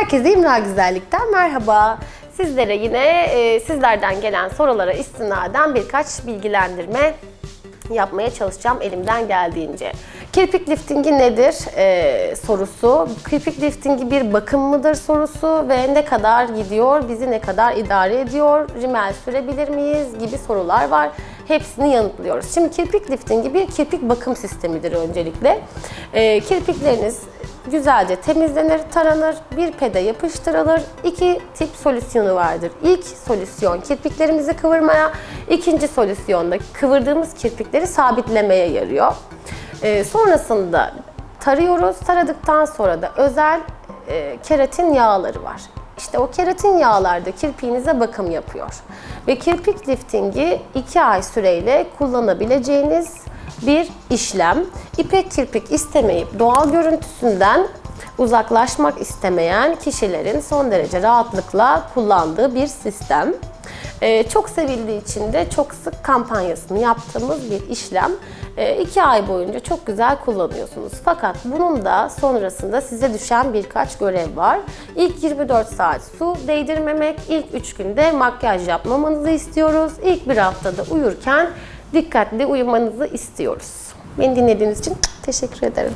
Herkese İmra Güzellik'ten merhaba. Sizlere yine e, sizlerden gelen sorulara istinaden birkaç bilgilendirme yapmaya çalışacağım elimden geldiğince. Kirpik liftingi nedir e, sorusu, kirpik liftingi bir bakım mıdır sorusu ve ne kadar gidiyor, bizi ne kadar idare ediyor, rimel sürebilir miyiz gibi sorular var. Hepsini yanıtlıyoruz. Şimdi kirpik liftingi bir kirpik bakım sistemidir öncelikle. E, kirpikleriniz güzelce temizlenir, taranır, bir pede yapıştırılır. İki tip solüsyonu vardır. İlk solüsyon kirpiklerimizi kıvırmaya, ikinci solüsyonda kıvırdığımız kirpikleri sabitlemeye yarıyor. Ee, sonrasında tarıyoruz. Taradıktan sonra da özel e, keratin yağları var. İşte o keratin yağlar da kirpiğinize bakım yapıyor. Ve kirpik liftingi 2 ay süreyle kullanabileceğiniz bir işlem. İpek kirpik istemeyip doğal görüntüsünden uzaklaşmak istemeyen kişilerin son derece rahatlıkla kullandığı bir sistem. Ee, çok sevildiği için de çok sık kampanyasını yaptığımız bir işlem. Ee, iki ay boyunca çok güzel kullanıyorsunuz. Fakat bunun da sonrasında size düşen birkaç görev var. İlk 24 saat su değdirmemek, ilk 3 günde makyaj yapmamanızı istiyoruz. İlk bir haftada uyurken dikkatli uyumanızı istiyoruz. Beni dinlediğiniz için teşekkür ederim.